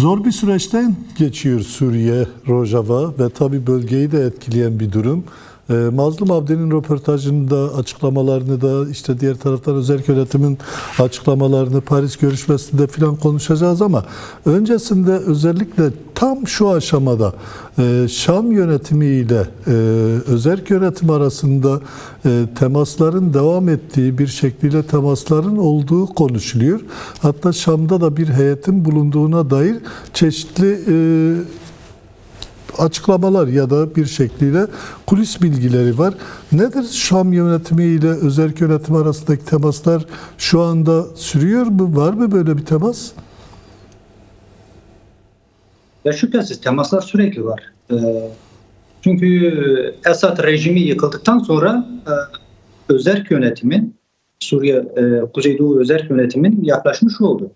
Zor bir süreçten geçiyor Suriye, Rojava ve tabi bölgeyi de etkileyen bir durum. Ee, Mazlum Abdi'nin röportajında açıklamalarını da işte diğer taraftan özel yönetimin açıklamalarını Paris görüşmesinde filan konuşacağız ama öncesinde özellikle tam şu aşamada e, Şam yönetimi ile e, özel yönetim arasında e, temasların devam ettiği bir şekliyle temasların olduğu konuşuluyor. Hatta Şam'da da bir heyetin bulunduğuna dair çeşitli e, açıklamalar ya da bir şekliyle kulis bilgileri var. Nedir Şam yönetimi ile özel yönetim arasındaki temaslar şu anda sürüyor mu? Var mı böyle bir temas? Ya şüphesiz temaslar sürekli var. Ee, çünkü Esad rejimi yıkıldıktan sonra e, özerk yönetimin Suriye e, Kuzeydoğu özerk yönetimin yaklaşmış oldu.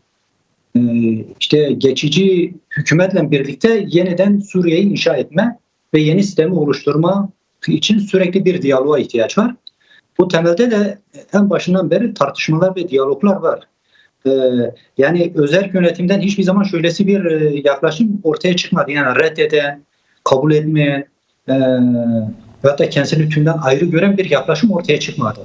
İşte geçici hükümetle birlikte yeniden Suriye'yi inşa etme ve yeni sistemi oluşturma için sürekli bir diyaloğa ihtiyaç var. Bu temelde de en başından beri tartışmalar ve diyaloglar var. Ee, yani özel yönetimden hiçbir zaman şöylesi bir e, yaklaşım ortaya çıkmadı. Yani reddeden, kabul etmeyen e, ve hatta kendisini tümden ayrı gören bir yaklaşım ortaya çıkmadı.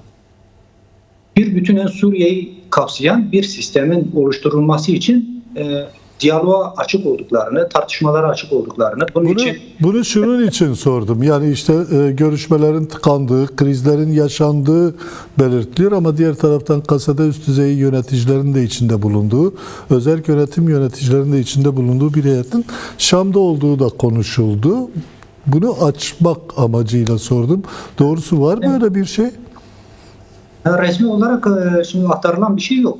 Bir bütünen Suriye'yi kapsayan bir sistemin oluşturulması için e, diyaloğa açık olduklarını, tartışmalara açık olduklarını, bunun Bunu, için bunu şunun için sordum. Yani işte e, görüşmelerin tıkandığı, krizlerin yaşandığı belirtiliyor ama diğer taraftan kasada üst düzey yöneticilerin de içinde bulunduğu, özel yönetim yöneticilerin de içinde bulunduğu bir heyetin Şam'da olduğu da konuşuldu. Bunu açmak amacıyla sordum. Doğrusu var mı öyle bir şey? Resmi olarak e, şimdi aktarılan bir şey yok.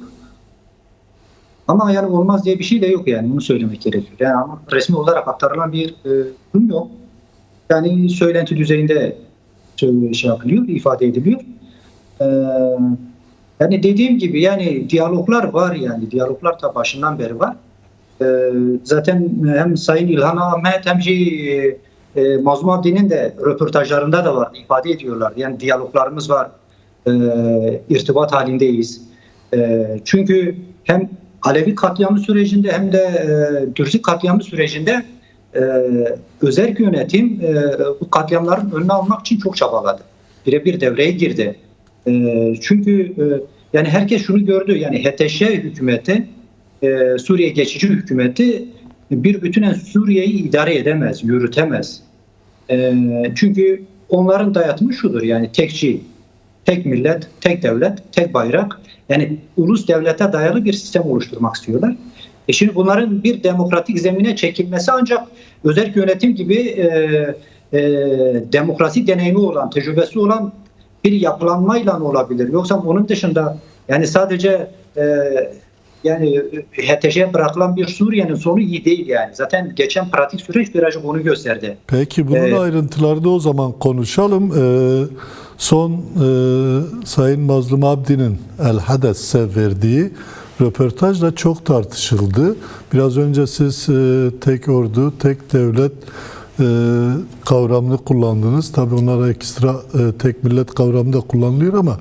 Ama yani olmaz diye bir şey de yok yani bunu söylemek gerekiyor. Yani ama resmi olarak aktarılan bir e, durum yok. Yani söylenti düzeyinde şey yapılıyor, ifade ediliyor. E, yani dediğim gibi yani diyaloglar var yani diyaloglar da başından beri var. E, zaten hem Sayın İlhan Ahmet hem şey e, Mazlum Abdi'nin de röportajlarında da var ifade ediyorlar. Yani diyaloglarımız var e, irtibat halindeyiz. E, çünkü hem Alevi katliamı sürecinde hem de e, Dürzi katliamı sürecinde e, özel yönetim e, bu katliamların önüne almak için çok çabaladı. Birebir devreye girdi. E, çünkü e, yani herkes şunu gördü yani HTŞ hükümeti e, Suriye geçici hükümeti bir bütünen Suriye'yi idare edemez, yürütemez. E, çünkü onların dayatımı şudur yani tekçi, tek millet, tek devlet, tek bayrak. Yani ulus devlete dayalı bir sistem oluşturmak istiyorlar. E şimdi bunların bir demokratik zemine çekilmesi ancak özel yönetim gibi e, e, demokrasi deneyimi olan, tecrübesi olan bir yapılanmayla olabilir. Yoksa onun dışında yani sadece e, yani HTŞ'ye bırakılan bir Suriye'nin sonu iyi değil yani. Zaten geçen pratik süreç birazcık onu gösterdi. Peki bunun Evet. ayrıntılarını o zaman konuşalım. Ee, son e, Sayın Mazlum Abdi'nin El Hades'e verdiği röportaj da çok tartışıldı. Biraz önce siz e, tek ordu, tek devlet e, kavramını kullandınız. Tabii onlara ekstra e, tek millet kavramı da kullanılıyor ama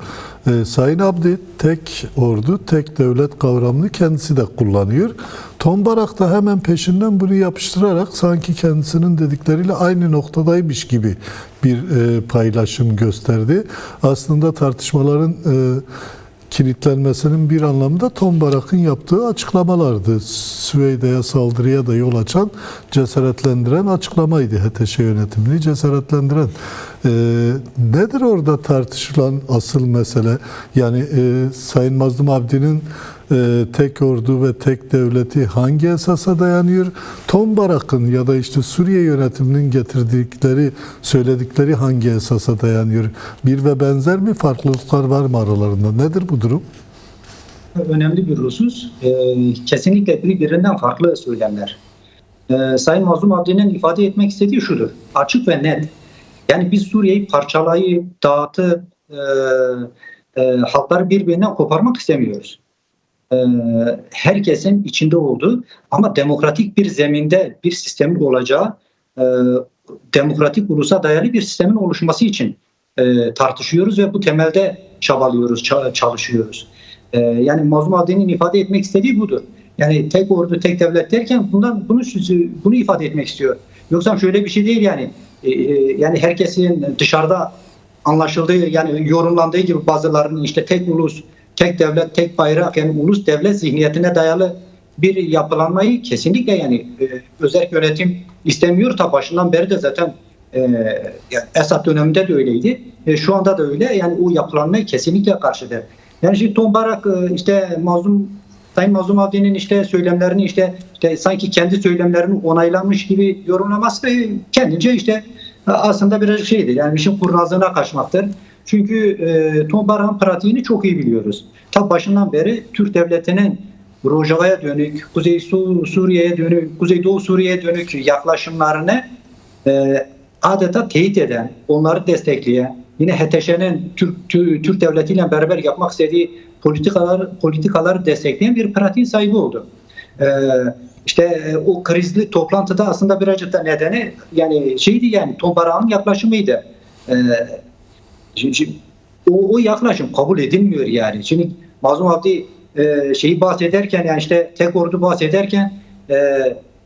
e, Sayın Abdi tek ordu, tek devlet kavramını kendisi de kullanıyor. Tombarak da hemen peşinden bunu yapıştırarak sanki kendisinin dedikleriyle aynı noktadaymış gibi bir e, paylaşım gösterdi. Aslında tartışmaların e, kilitlenmesinin bir anlamda Tombarak'ın yaptığı açıklamalardı. Süveyde'ye saldırıya da yol açan, cesaretlendiren açıklamaydı HTŞ yönetimini cesaretlendiren. Ee, nedir orada tartışılan asıl mesele? Yani e, Sayın Mazlum Abdi'nin e, tek ordu ve tek devleti hangi esasa dayanıyor? Tombarak'ın ya da işte Suriye yönetiminin getirdikleri, söyledikleri hangi esasa dayanıyor? Bir ve benzer mi farklılıklar var mı aralarında? Nedir bu durum? önemli bir husus. Ee, kesinlikle birbirinden farklı söylemler. Ee, Sayın Mazlum Abdi'nin ifade etmek istediği şudur. Açık ve net. Yani biz Suriye'yi parçalayıp, dağıtıp, e, e, halkları birbirinden koparmak istemiyoruz. E, herkesin içinde olduğu ama demokratik bir zeminde bir sistemin olacağı, e, demokratik ulusa dayalı bir sistemin oluşması için e, tartışıyoruz ve bu temelde çabalıyoruz, ça- çalışıyoruz. Ee, yani Mazlum Abdi'nin ifade etmek istediği budur. Yani tek ordu, tek devlet derken bundan bunu bunu ifade etmek istiyor. Yoksa şöyle bir şey değil yani. E, e, yani herkesin dışarıda anlaşıldığı yani yorumlandığı gibi bazılarının işte tek ulus, tek devlet, tek bayrak yani ulus devlet zihniyetine dayalı bir yapılanmayı kesinlikle yani e, özel yönetim istemiyor. Ta başından beri de zaten e, yani Esad döneminde de öyleydi. E, şu anda da öyle. Yani o yapılanmaya kesinlikle karşıdır. Yani şimdi Tom Barak e, işte Mazlum Sayın Mazlum Abdi'nin işte söylemlerini işte, işte sanki kendi söylemlerini onaylamış gibi yorumlaması e, kendince işte e, aslında biraz şeydir. Yani işin kurnazlığına kaçmaktır. Çünkü e, Tom Barak'ın pratiğini çok iyi biliyoruz. Ta başından beri Türk devletinin Rojava'ya dönük, Kuzey Su, Suriye'ye dönük, Kuzeydoğu Suriye'ye dönük yaklaşımlarını e, adeta teyit eden, onları destekleyen, yine HTŞ'nin Türk, Türk, devletiyle beraber yapmak istediği politikalar politikaları destekleyen bir pratiğin sahibi oldu. Ee, işte e, o krizli toplantıda aslında birazcık da nedeni yani şeydi yani Tom Barak'ın yaklaşımıydı. Ee, şimdi, o, o yaklaşım kabul edilmiyor yani. Şimdi Mazlum Abdi e, şeyi bahsederken yani işte tek ordu bahsederken e,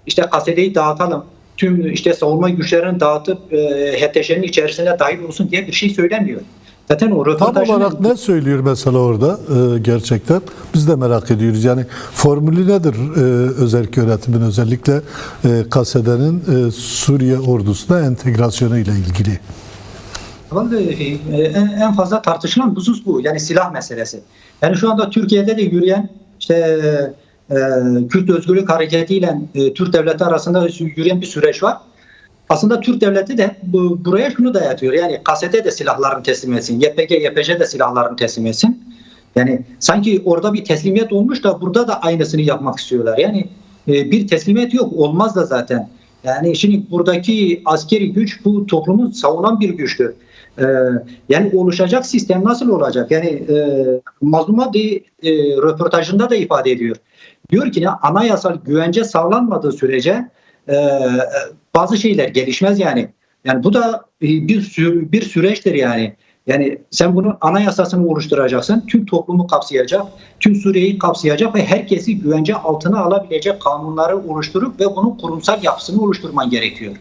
işte kasedeyi dağıtalım tüm işte savunma güçlerini dağıtıp e, HTŞ'nin içerisine dahil olsun diye bir şey söylemiyor. Zaten o Tam röportajın olarak ne söylüyor mesela orada e, gerçekten? Biz de merak ediyoruz. Yani formülü nedir e, özel yönetimin özellikle e, KSD'nin e, Suriye ordusuna entegrasyonu ile ilgili? Vallahi e, en, en fazla tartışılan husus bu. Yani silah meselesi. Yani şu anda Türkiye'de de yürüyen işte e, Kürt Özgürlük Hareketi ile e, Türk Devleti arasında yürüyen bir süreç var. Aslında Türk Devleti de bu, buraya şunu dayatıyor. Yani KSD de silahlarını teslim etsin. YPG, YPJ de silahlarını teslim etsin. Yani sanki orada bir teslimiyet olmuş da burada da aynısını yapmak istiyorlar. Yani e, bir teslimiyet yok. Olmaz da zaten. Yani şimdi buradaki askeri güç bu toplumu savunan bir güçtür. Ee, yani oluşacak sistem nasıl olacak? Yani e, Mazluma de, e, röportajında da ifade ediyor. Diyor ki ne anayasal güvence sağlanmadığı sürece e, bazı şeyler gelişmez yani. Yani bu da e, bir bir süreçtir yani. Yani sen bunun anayasasını oluşturacaksın. Tüm toplumu kapsayacak, tüm Suriye'yi kapsayacak ve herkesi güvence altına alabilecek kanunları oluşturup ve bunun kurumsal yapısını oluşturman gerekiyor.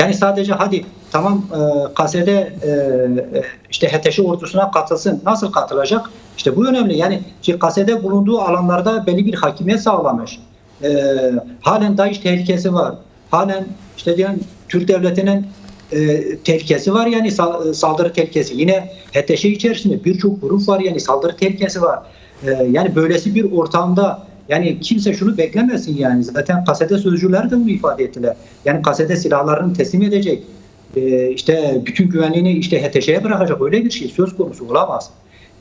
Yani sadece hadi tamam e, KSD e, e, işte HTŞ ordusuna katılsın. Nasıl katılacak? İşte bu önemli. Yani işte KSD bulunduğu alanlarda belli bir hakimiyet sağlamış. E, halen DAEŞ tehlikesi var. Halen işte diyen Türk devletinin e, tehlikesi var yani sal- saldırı tehlikesi. Yine HTŞ içerisinde birçok grup var yani saldırı tehlikesi var. E, yani böylesi bir ortamda yani kimse şunu beklemesin yani. Zaten kasete sözcüler de bunu ifade ettiler. Yani kasete silahlarını teslim edecek. Ee, işte bütün güvenliğini işte HTŞ'ye bırakacak öyle bir şey söz konusu olamaz.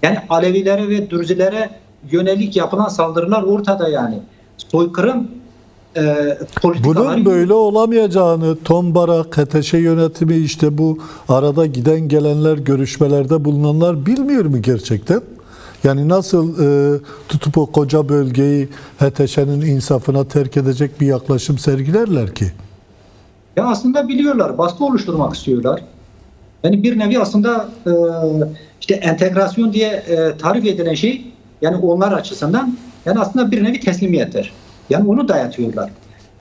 Yani Alevilere ve Dürzilere yönelik yapılan saldırılar ortada yani. Soykırım e, politikaları Bunun böyle olamayacağını Tom Barak, HTŞ yönetimi işte bu arada giden gelenler, görüşmelerde bulunanlar bilmiyor mu gerçekten? Yani nasıl e, tutup o koca bölgeyi HTŞ'nin insafına terk edecek bir yaklaşım sergilerler ki? Ya aslında biliyorlar, baskı oluşturmak istiyorlar. Yani bir nevi aslında e, işte entegrasyon diye e, tarif edilen şey yani onlar açısından yani aslında bir nevi teslimiyettir. Yani onu dayatıyorlar.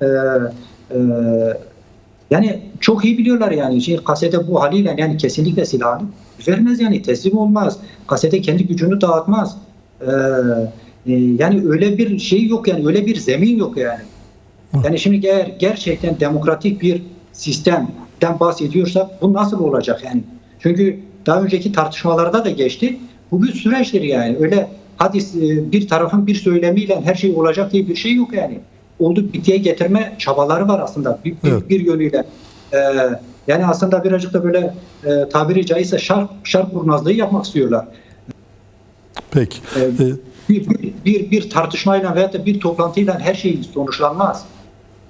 E, e, yani çok iyi biliyorlar yani şey kasete bu haliyle yani kesinlikle silahını vermez yani teslim olmaz. Kasete kendi gücünü dağıtmaz. E, e, yani öyle bir şey yok yani öyle bir zemin yok yani. Yani şimdi eğer gerçekten demokratik bir sistemden bahsediyorsak bu nasıl olacak yani? Çünkü daha önceki tartışmalarda da geçti. Bu bir süreçtir yani. Öyle hadi e, bir tarafın bir söylemiyle her şey olacak diye bir şey yok yani. Oldu bitiye getirme çabaları var aslında bir, bir, Evet. bir yönüyle. Ee, yani aslında birazcık da böyle e, tabiri caizse şark, şark kurnazlığı yapmak istiyorlar. Peki. Ee, E, bir, bir, bir, bir tartışmayla veya da bir toplantıyla her şey sonuçlanmaz.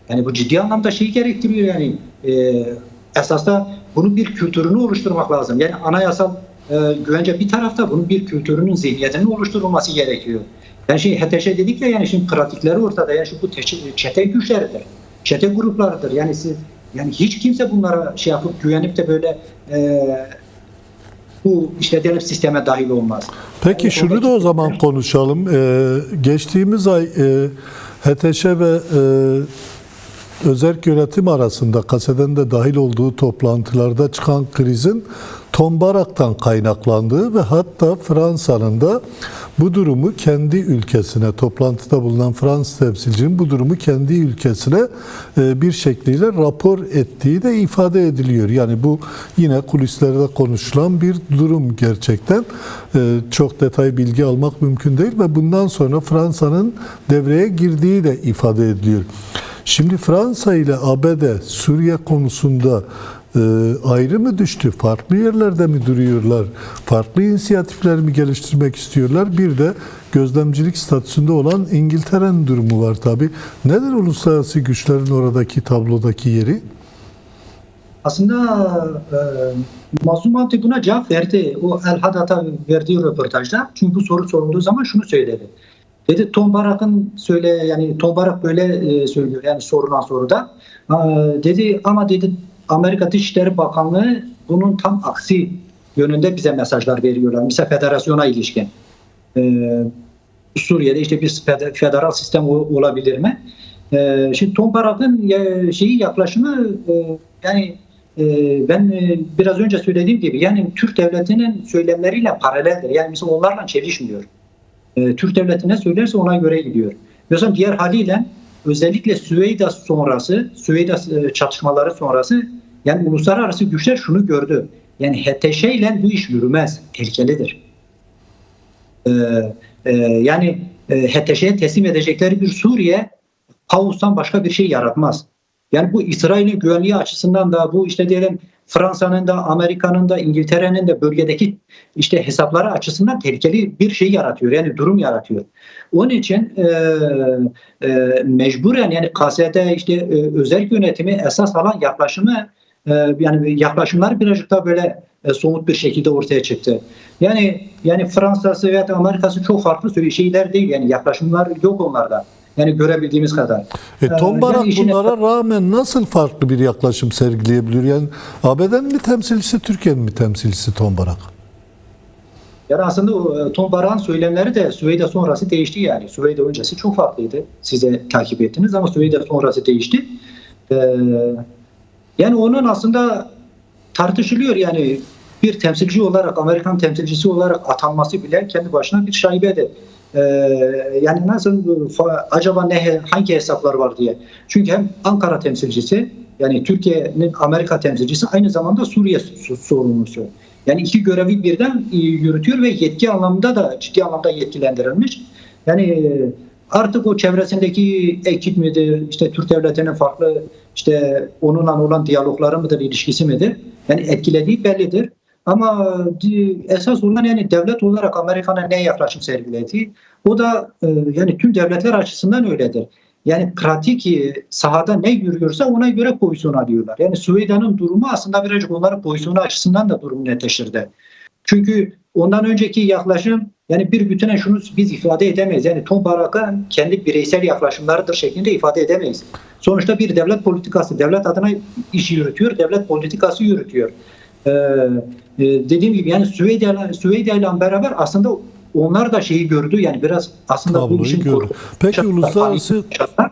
Yani bu ciddi anlamda şeyi gerektiriyor yani. E, esasda bunun bir kültürünü oluşturmak lazım. Yani anayasal e, güvence bir tarafta bunun bir kültürünün zihniyetinin oluşturulması gerekiyor. Yani şey HTŞ dedik ya yani şimdi pratikleri ortada. Yani şu bu çete güçleridir. Çete gruplarıdır. Yani siz yani hiç kimse bunlara şey yapıp güvenip de böyle e, bu işte diyelim sisteme dahil olmaz. Peki Yani şunu da o zaman konuşalım. Ee, geçtiğimiz ay e, HTŞ ve e, özerk yönetim arasında kaseden de dahil olduğu toplantılarda çıkan krizin Tombarak'tan kaynaklandığı ve hatta Fransa'nın da bu durumu kendi ülkesine, toplantıda bulunan Fransız temsilcinin bu durumu kendi ülkesine e, bir şekliyle rapor ettiği de ifade ediliyor. Yani bu yine kulislerde konuşulan bir durum gerçekten. E, Çok detay bilgi almak mümkün değil ve bundan sonra Fransa'nın devreye girdiği de ifade ediliyor. Şimdi Fransa ile ABD Suriye konusunda e, ayrı mı düştü? Farklı yerlerde mi duruyorlar? Farklı inisiyatifler mi geliştirmek istiyorlar? Bir de gözlemcilik statüsünde olan İngiltere'nin durumu var tabi. Nedir uluslararası güçlerin oradaki tablodaki yeri? Aslında e, Mazlum Abdi buna cevap verdi. O El Hadat'a verdiği röportajda. Çünkü bu soru sorulduğu zaman şunu söyledi. Dedi Tom Barak'ın söyle yani Tom Barak böyle e, söylüyor yani sorulan soruda. Aa, dedi ama dedi Amerika Dışişleri Bakanlığı bunun tam aksi yönünde bize mesajlar veriyorlar. Mesela federasyona ilişkin. Ee, Suriye'de işte bir fede- federal sistem olabilir mi? Ee, şimdi Tom Barak'ın ya- şeyi yaklaşımı e, yani e, ben e, biraz önce söylediğim gibi yani Türk devletinin söylemleriyle paraleldir. Yani mesela onlarla çelişmiyor. E, Türk devleti ne söylerse ona göre gidiyor. Mesela diğer haliyle özellikle Süveyda sonrası, Süveyda e, çatışmaları sonrası yani uluslararası güçler şunu gördü. Yani HTŞ ile bu iş yürümez. Tehlikelidir. Ee, e, yani e, HTŞ'ye teslim edecekleri bir Suriye kaostan başka bir şey yaratmaz. Yani bu İsrail'in güvenliği açısından da bu işte diyelim Fransa'nın da Amerika'nın da İngiltere'nin de bölgedeki işte hesapları açısından tehlikeli bir şey yaratıyor. Yani durum yaratıyor. Onun için e, e, mecburen yani KSD işte e, özel yönetimi esas alan yaklaşımı e, yani yaklaşımlar birazcık daha böyle e, somut bir şekilde ortaya çıktı. Yani yani Fransa'sı veya Amerika'sı çok farklı şeyler değil. Yani yaklaşımlar yok onlarda. Yani görebildiğimiz kadar. E, Ee, Tom Barak yani işin- bunlara rağmen nasıl farklı bir yaklaşım sergileyebilir? Yani ABD'nin mi temsilcisi, Türkiye'nin mi temsilcisi Tom Barak? Yani aslında e, Tom Barak'ın söylemleri de Süveyda sonrası değişti yani. Süveyda öncesi çok farklıydı. Size takip ettiniz ama Süveyda sonrası değişti. Ee, yani onun aslında tartışılıyor yani bir temsilci olarak Amerikan temsilcisi olarak atanması bile kendi başına bir şaibedir. Ee, yani nasıl fa- acaba ne hangi hesaplar var diye. Çünkü hem Ankara temsilcisi yani Türkiye'nin Amerika temsilcisi aynı zamanda Suriye su- sorumlusu. Yani iki görevi birden e, yürütüyor ve yetki anlamında da ciddi anlamda yetkilendirilmiş. Yani e, artık o çevresindeki ekip midir, işte Türk devletinin farklı işte onunla olan diyalogları mıdır, ilişkisi midir? Yani etkilediği bellidir. Ama di- esas olan yani devlet olarak Amerika'nın ne yaklaşım sergilediği o da e, yani tüm devletler açısından öyledir. Yani pratik e, sahada ne yürüyorsa ona göre pozisyon alıyorlar. Yani Süveyda'nın durumu aslında birazcık onların pozisyonu açısından da durum netleştirdi. Çünkü ondan önceki yaklaşım yani bir bütüne şunu biz ifade edemeyiz. Yani Tom Barak'ın kendi bireysel yaklaşımlarıdır şeklinde ifade edemeyiz. Sonuçta bir devlet politikası, devlet adına iş yürütüyor, devlet politikası yürütüyor. Ee, e, dediğim gibi yani Süveyda, Süveyda ile beraber aslında onlar da şeyi gördü yani biraz aslında bu Tabloyu işin gördü. korku- Peki şartlar, uluslararası şartlar.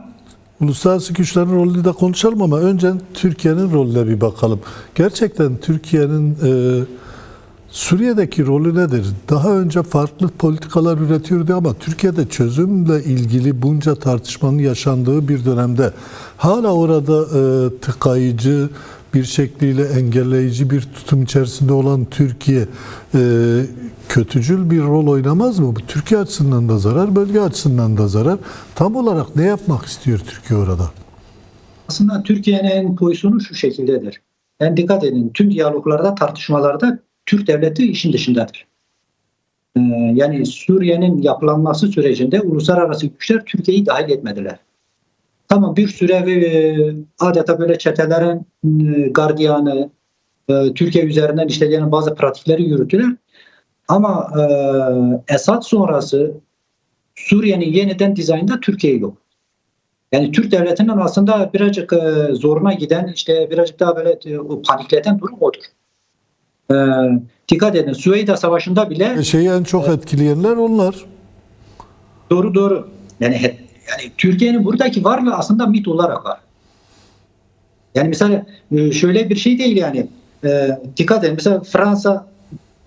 Uluslararası güçlerin rolünü de konuşalım ama önce Türkiye'nin rolüne bir bakalım. Gerçekten Türkiye'nin e, Suriye'deki rolü nedir? Daha önce farklı politikalar üretiyordu ama Türkiye'de çözümle ilgili bunca tartışmanın yaşandığı bir dönemde hala orada e, tıkayıcı bir şekliyle engelleyici bir tutum içerisinde olan Türkiye e, kötücül bir rol oynamaz mı? Bu Türkiye açısından da zarar, bölge açısından da zarar. Tam olarak ne yapmak istiyor Türkiye orada? Aslında Türkiye'nin pozisyonu şu şekildedir. Yani dikkat edin tüm diyaloglarda, tartışmalarda Türk devleti işin dışındadır. Ee, yani Suriye'nin yapılanması sürecinde uluslararası güçler Türkiye'yi dahil etmediler. Tamam bir süre e, adeta böyle çetelerin e, gardiyanı, e, Türkiye üzerinden işlenen bazı pratikleri yürüttüler. Ama e, Esad sonrası Suriye'nin yeniden dizaynında Türkiye yok. Yani Türk devletinin aslında birazcık e, zoruna giden işte birazcık daha böyle e, panikleten durum odur. E, dikkat edin Süveyda Savaşı'nda bile E, Şeyi en çok etkileyenler onlar. doğru doğru yani yani Türkiye'nin buradaki varlığı aslında mit olarak var. Yani mesela e, şöyle bir şey değil yani. E, dikkat edin mesela Fransa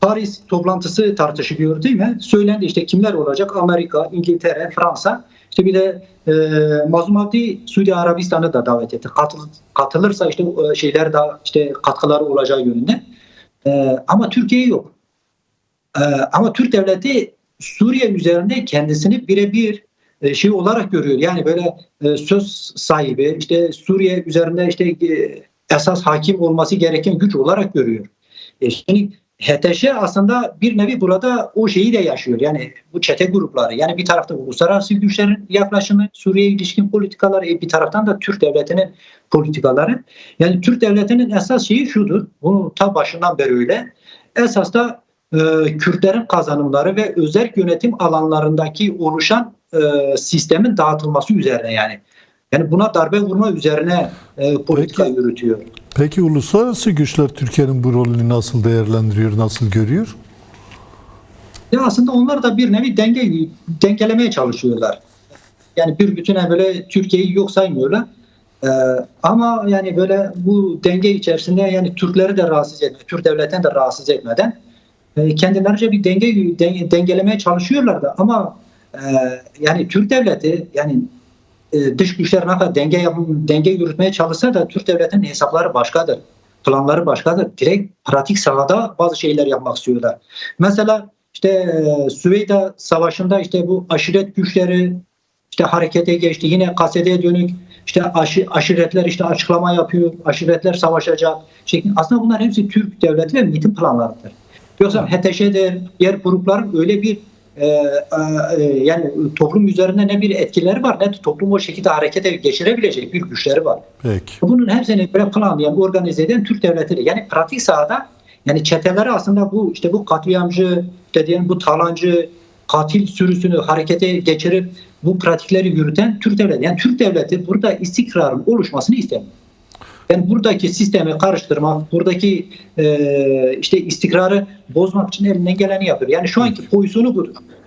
Paris toplantısı tartışılıyor değil mi? Söylendi işte kimler olacak? Amerika, İngiltere, Fransa. İşte bir de e, Mazlum Abdi Suudi Arabistan'ı da davet etti. Katıl, katılırsa işte e, şeyler daha işte katkıları olacağı yönünde. E, ama Türkiye yok. E, ama Türk devleti Suriye üzerinde kendisini birebir şey olarak görüyor. Yani böyle e, söz sahibi işte Suriye üzerinde işte e, esas hakim olması gereken güç olarak görüyor. Şimdi HTŞ aslında bir nevi burada o şeyi de yaşıyor. Yani bu çete grupları. Yani bir tarafta uluslararası güçlerin yaklaşımı, Suriye ilişkin politikaları, bir taraftan da Türk devletinin politikaları. Yani Türk devletinin esas şeyi şudur. Bunu ta başından beri öyle. Esas da e, Kürtlerin kazanımları ve özel yönetim alanlarındaki oluşan e, sistemin dağıtılması üzerine yani. Yani buna darbe vurma üzerine e, politika Peki. yürütüyor. Peki uluslararası güçler Türkiye'nin bu rolünü nasıl değerlendiriyor, nasıl görüyor? Ya aslında onlar da bir nevi denge dengelemeye çalışıyorlar. Yani bir bütüne böyle Türkiye'yi yok saymıyorlar. Ee, ama yani böyle bu denge içerisinde yani Türkleri de rahatsız etme, Türk devletini de rahatsız etmeden e, kendilerince bir denge den- dengelemeye çalışıyorlar da ama e, yani Türk devleti yani e, dış güçler ne kadar denge denge yürütmeye çalışsa da Türk devletinin hesapları başkadır. Planları başkadır. Direkt pratik sahada bazı şeyler yapmak istiyorlar. Mesela işte e, Süveyda Savaşı'nda işte bu aşiret güçleri işte harekete geçti. Yine kasedeye dönük işte aşı, aşiretler işte açıklama yapıyor. Aşiretler savaşacak. Şeklinde. Aslında bunlar hepsi Türk devleti ve MİT'in planlarıdır. Yoksa HTŞ'dir, diğer grupların öyle bir e, e, yani toplum üzerinde ne bir etkileri var ne de toplum o şekilde harekete geçirebilecek bir güçleri var. Peki. Bunun hepsini böyle planlayan, organize eden Türk devletidir. Yani pratik sahada yani çeteleri aslında bu işte bu katliamcı, işte diyelim bu talancı, katil sürüsünü harekete geçirip bu pratikleri yürüten Türk devleti. Yani Türk devleti burada istikrarın oluşmasını istemiyor. Yani buradaki sistemi karıştırmak, buradaki e, işte istikrarı bozmak için elinden geleni yapıyor. Yani şu anki pozisyonu budur.